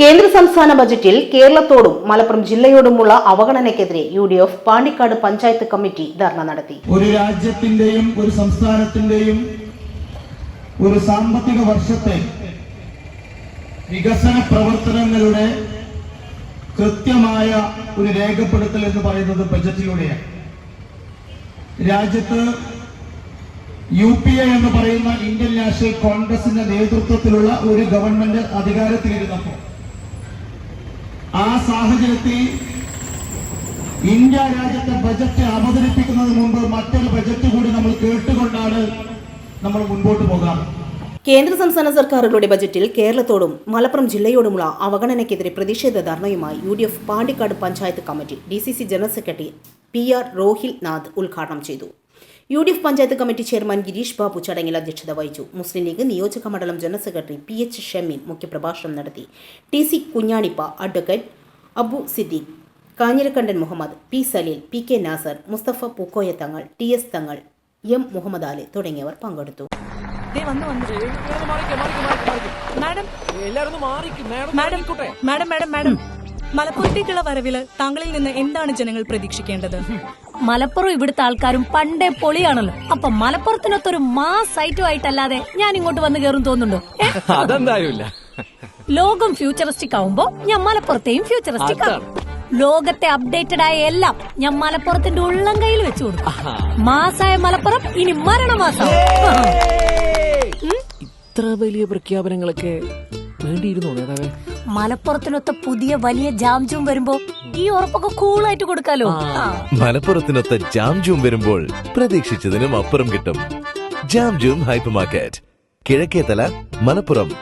കേന്ദ്ര സംസ്ഥാന ബജറ്റിൽ കേരളത്തോടും മലപ്പുറം ജില്ലയോടുമുള്ള അവഗണനയ്ക്കെതിരെ U D F Pandikkad panchayat committee dharna നടത്തി. ഒരു രാജ്യത്തിന്റെയും ഒരു സംസ്ഥാനത്തിന്റെയും ഒരു സാമ്പത്തിക വർഷത്തെ വികസന പ്രവർത്തനങ്ങളുടെ കൃത്യമായ ഒരു രേഖപ്പെടുത്തൽ എന്ന് പറയുന്നത് ബജറ്റിലൂടെയാണ്. രാജ്യത്ത് യു പി എ എന്ന് പറയുന്ന ഇന്ത്യൻ നാഷണൽ കോൺഗ്രസിന്റെ നേതൃത്വത്തിലുള്ള ഒരു ഗവൺമെന്റ് അധികാരത്തിലിരുന്നപ്പോൾ ആ സാഹചര്യത്തിൽ ഇന്ത്യ രാജ്യത്തെ ബജറ്റ് അവതരിപ്പിക്കുന്നതിന് മുമ്പ് മറ്റൊരു ബജറ്റ് കൂടി നമ്മൾ കേട്ടുകൊണ്ടാണ് നമ്മൾ മുൻപോട്ട് പോകാറ്. കേന്ദ്ര സംസ്ഥാന സർക്കാരുകളുടെ ബജറ്റിൽ കേരളത്തോടും മലപ്പുറം ജില്ലയോടുമുള്ള അവഗണനയ്ക്കെതിരെ പ്രതിഷേധ ധർണയുമായി U D F Pandikkad panchayat committee D C C general secretary P R Rohil Nath ഉദ്ഘാടനം ചെയ്തു. U D F panchayat committee chairman Girish Babu ചടങ്ങിൽ അധ്യക്ഷത വഹിച്ചു. മുസ്ലിം ലീഗ് നിയോജക മണ്ഡലം general secretary P H Shameem മുഖ്യപ്രഭാഷണം നടത്തി. T C Kunhanippa advocate Abu Siddique Kanhirakandan Muhammad P Saleel P K Nasar Musthafa Pookoya Thangal T S Thangal M Muhammad Ali തുടങ്ങിയവർ പങ്കെടുത്തു. ദേ വന്നു വന്നു മാഡം. എല്ലാരും ഒന്ന് മാറിക്ക്. Madam madam മാറിക്കോട്ടെ. Madam madam madam. മലപ്പുറത്തേക്കുള്ള വരവിൽ താങ്കളിൽ നിന്ന് എന്താണ് ജനങ്ങൾ പ്രതീക്ഷിക്കേണ്ടത്? മലപ്പുറം ഇവിടുത്തെ ആൾക്കാരും പണ്ടേ പൊളിയാണല്ലോ. അപ്പൊ മലപ്പുറത്തിനൊത്തൊരു മാസ് ഐറ്റം ആയിട്ടല്ലാതെ ഞാൻ ഇങ്ങോട്ട് വന്ന് കയറും തോന്നുന്നുണ്ടോ? അതെന്തായാലും ലോകം ഫ്യൂച്ചറിസ്റ്റിക് ആവുമ്പോ ഞാൻ മലപ്പുറത്തെയും ഫ്യൂച്ചറിസ്റ്റിക് ആവും ലോകത്തെ അപ്ഡേറ്റഡ് ആയ എല്ലാം ഞാൻ മലപ്പുറത്തിന്റെ ഉള്ളം കയ്യിൽ വെച്ചു കൊടുക്കും. മാസായ മലപ്പുറം ഇനി മരണമാസം. ഇത്ര വലിയ പ്രഖ്യാപനങ്ങളൊക്കെ വേണ്ടിയിരുന്നു നേതാവേ? മലപ്പുറത്തിനൊത്ത പുതിയ വലിയ ജാംജൂം വരുമ്പോ ഈ ഉറപ്പൊക്കെ കൂളായിട്ട് കൊടുക്കാലോ. മലപ്പുറത്തിനൊത്ത ജാം ജൂം വരുമ്പോൾ പ്രതീക്ഷിച്ചതിനും അപ്പുറം കിട്ടും. Jam Joom hyper market Kizhakkethala Malappuram.